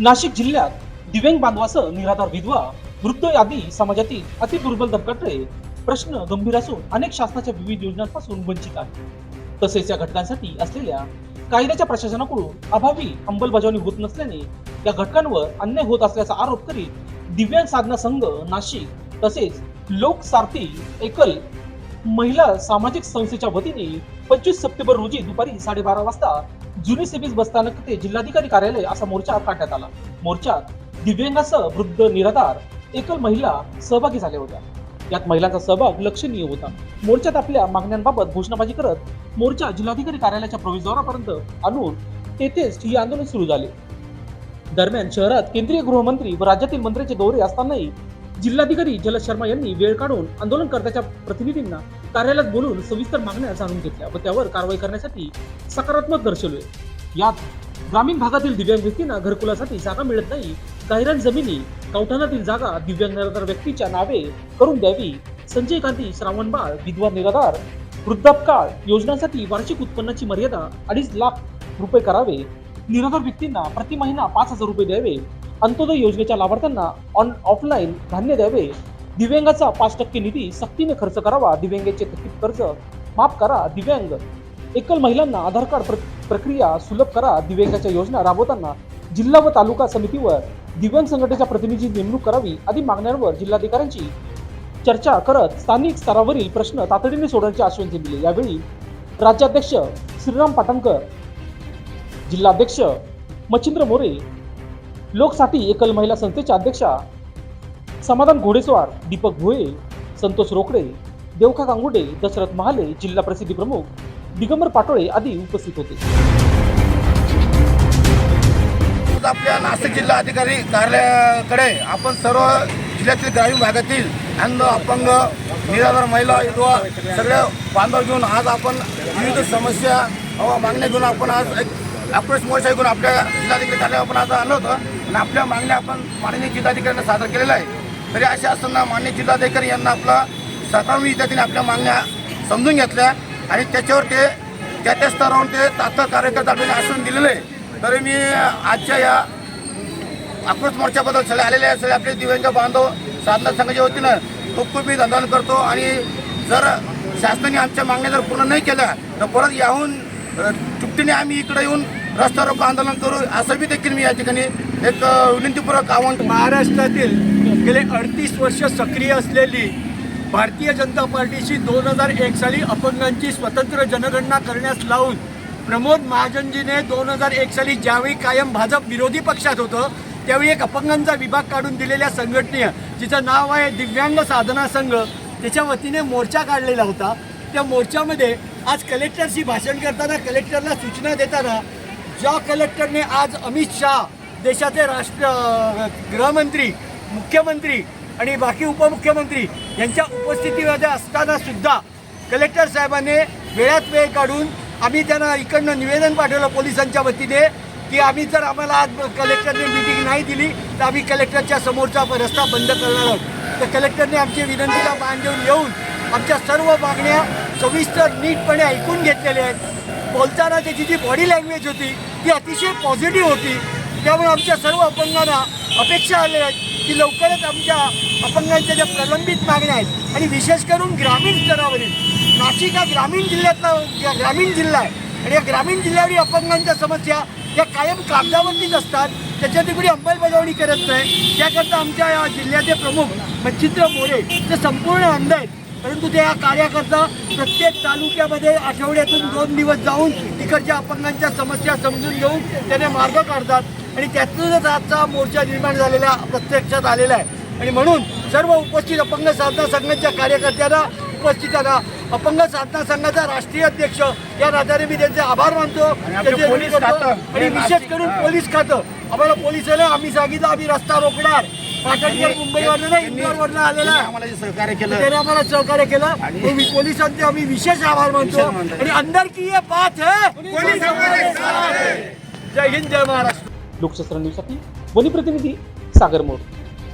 नाशिक जिल्ह्यात दिव्यांग बांधवासह निराधार विधवा वृद्ध आदी समाजातील अति दुर्बल दबकटे प्रश्न गंभीर असून अनेक शासनाच्या विविध योजनांपासून वंचित आहेत. तसेच या घटकांसाठी असलेल्या कायद्याच्या प्रशासनाकडून अभावी अंमलबजावणी होत नसल्याने या घटकांवर अन्याय होत असल्याचा आरोप करीत दिव्यांग साधना संघ नाशिक तसेच लोक सारथी एकल महिला सामाजिक संस्थेच्या वतीने पंचवीस सप्टेंबर रोजी दुपारी साडेबारा वाजता जुनी सेबीज बसस्थानक ते जिल्हाधिकारी कार्यालय असा मोर्चा काढण्यात आला. मोर्चात दिव्यांगासह वृद्ध निराधार एकल महिला सहभागी झाल्या होत्या. यात महिलांचा सहभाग लक्षणीय होता. मोर्चात आपल्या मागण्यांबाबत घोषणाबाजी करत मोर्चा जिल्हाधिकारी कार्यालयाच्या प्रवेशद्वारापर्यंत आणून तेथेच हे आंदोलन सुरू झाले. दरम्यान शहरात केंद्रीय गृहमंत्री व राज्यातील मंत्र्यांचे दौरे असतानाही जिल्हाधिकारी जलद शर्मा यांनी वेळ काढून आंदोलनकर्त्याच्या प्रतिनिधींना कार्यालयात बोलून सविस्तर मागण्या जाणून घेतल्या व त्यावर कारवाई करण्यासाठी सकारात्मक दर्शवले. यात ग्रामीण भागातील दिव्यांग व्यक्तींना घरकुलासाठी जागा मिळत नाही गायरान जमिनी कवठाणातील जागा दिव्यांग निराधार व्यक्तीच्या नावे करून द्यावी संजय गांधी श्रावणबाळ विधवा निराधार वृद्धापकाळ योजनांसाठी वार्षिक उत्पन्नाची मर्यादा अडीच लाख रुपये करावे निराधार व्यक्तींना प्रति महिना पाच हजार रुपये द्यावे अंत्योदय योजनेच्या लाभार्थ्यांना ऑन ऑफलाईन धान्य द्यावे. दिव्यांगाचा पाच टक्के निधी सक्तीने खर्च करावा. दिव्यांगाचे थकीत कर्ज माफ करा. दिव्यांग एकल महिलांना आधार कार्ड प्र- प्रक्रिया सुलभ करा. दिव्यांगाच्या योजना राबवताना जिल्हा व तालुका समितीवर दिव्यांग संघटनेच्या प्रतिनिधी नेमणूक करावी आदी मागण्यांवर जिल्हाधिकाऱ्यांची चर्चा करत स्थानिक स्तरावरील प्रश्न तातडीने सोडवण्याचे आश्वासन दिले. यावेळी राज्याध्यक्ष श्रीराम पाटणकर जिल्हाध्यक्ष मच्छिंद्र मोरे लोकसाठी एकल महिला संस्थेच्या अध्यक्षा समाधान घोडेस्वार दीपक भोये संतोष रोकडे देवखा गांगुडे दशरथ महाले जिल्हा प्रसिद्धी प्रमुख दिगंबर पाटोळे आदी उपस्थित होते. आपल्या नाशिक जिल्हा अधिकारी कार्यालयाकडे आपण सर्व जिल्ह्यातील ग्रामीण भागातील अंध अपंग निराधार महिला युवा सगळ्या बांधव घेऊन आज आपण विविध समस्या मागण्या घेऊन आपण आज एक आक्रोश मोर्चा घेऊन आपल्या जिल्हाधिकारी कार्यालय आपण आज आलो होतो. आणि आपल्या मागण्या आपण माननीय जिल्हाधिकाऱ्यांना सादर केलेल्या आहे. तरी अशा असताना माननीय जिल्हाधिकारी यांना आपला सकाळी त्याने आपल्या मागण्या समजून घेतल्या आणि त्याच्यावर ते त्या त्या स्तरावर ते तात्काळ कार्यकर्ता आपल्याला आश्वासन दिलेलं आहे. तरी मी आजच्या या आक्रोश मोर्चाबद्दल सगळे आलेले आहेत सगळे आपले दिव्यांग बांधव साधना संघाच्या वतीनं खूप खूप मी धंदान करतो आणि जर शासनाने आमच्या मागण्या जर पूर्ण नाही केल्या तर परत याहून चुकटीने आम्ही इकडे येऊन रस्ता रोको आंदोलन करू असं बी देखील मी या ठिकाणी एक विनंतीपूर्वक आव्हान महाराष्ट्रातील गेले अडतीस वर्ष सक्रिय असलेली भारतीय जनता पार्टीशी दोन हजार एक साली अपंगांची स्वतंत्र जनगणना करण्यास लावून प्रमोद महाजनजीने दोन हजार एक साली ज्यावेळी कायम भाजप विरोधी पक्षात होतं त्यावेळी एक अपंगांचा विभाग काढून दिलेल्या संघटने जिचं नाव आहे दिव्यांग साधना संघ त्याच्या वतीने मोर्चा काढलेला होता. त्या मोर्चामध्ये आज कलेक्टरशी भाषण करताना कलेक्टरला सूचना देताना ज्या कलेक्टरने आज अमित शहा देशाचे राष्ट्र गृहमंत्री मुख्यमंत्री आणि बाकी उपमुख्यमंत्री यांच्या उपस्थितीमध्ये असताना सुद्धा कलेक्टर साहेबांनी वेळात वेळ काढून आम्ही त्यांना इकडनं निवेदन पाठवलं पोलिसांच्या वतीने की आम्ही जर आम्हाला आज कलेक्टरने मिटिंग नाही दिली तर आम्ही कलेक्टरच्या समोरचा रस्ता बंद करणार आहोत. तर कलेक्टरने आमची विनंतीला मान देऊन येऊन आमच्या सर्व मागण्या सविस्तर नीटपणे ऐकून घेतलेल्या आहेत. बोलताना त्याची जी बॉडी लँग्वेज होती ती अतिशय पॉझिटिव्ह होती. त्यामुळे आमच्या सर्व अपंगांना अपेक्षा आल्या आहेत की लवकरच आमच्या अपंगांच्या ज्या प्रलंबित मागण्या आहेत आणि विशेष करून ग्रामीण स्तरावरील नाशिक हा ग्रामीण जिल्ह्यातला या ग्रामीण जिल्हा आहे आणि या ग्रामीण जिल्ह्यावरील अपंगांच्या समस्या या कायम कागदावरतीच असतात. त्याच्यात कुणी अंमलबजावणी करत नाही. त्याकरता आमच्या या जिल्ह्याचे प्रमुख मच्छिंद्र मोरे ते संपूर्ण अंध आहेत परंतु ते कार्याकरता प्रत्येक तालुक्यामध्ये आठवड्यातून दोन दिवस जाऊन तिकडच्या अपंगांच्या समस्या समजून घेऊन त्याने मार्ग काढतात. आणि त्यातूनच आजचा मोर्चा निर्माण झालेला प्रत्यक्षात आलेला आहे. आणि म्हणून सर्व उपस्थित अपंग साधना संघाच्या कार्यकर्त्यांना उपस्थितांना अपंग साधना संघाचा राष्ट्रीय अध्यक्ष या नात्याने मी त्यांचे आभार मानतो. आणि विशेष करून पोलीस खातं. आम्हाला पोलिसांना आम्ही सांगितलं आम्ही रस्ता रोखणार. पाटणकर मुंबईवरनं नाही इंदोरवरनं आलेला. आहे आम्हाला जे सहकार्य केलं. त्याने आम्हाला सहकार्य केलं. पोलिसांचे आम्ही विशेष आभार मानतो. आणि अंदर की ये बात है पोलीस हमारे साथ है. जय हिंद जय महाराष्ट्र. लोकशास्त्र न्यूजसाठी वनी प्रतिनिधी सागर मोर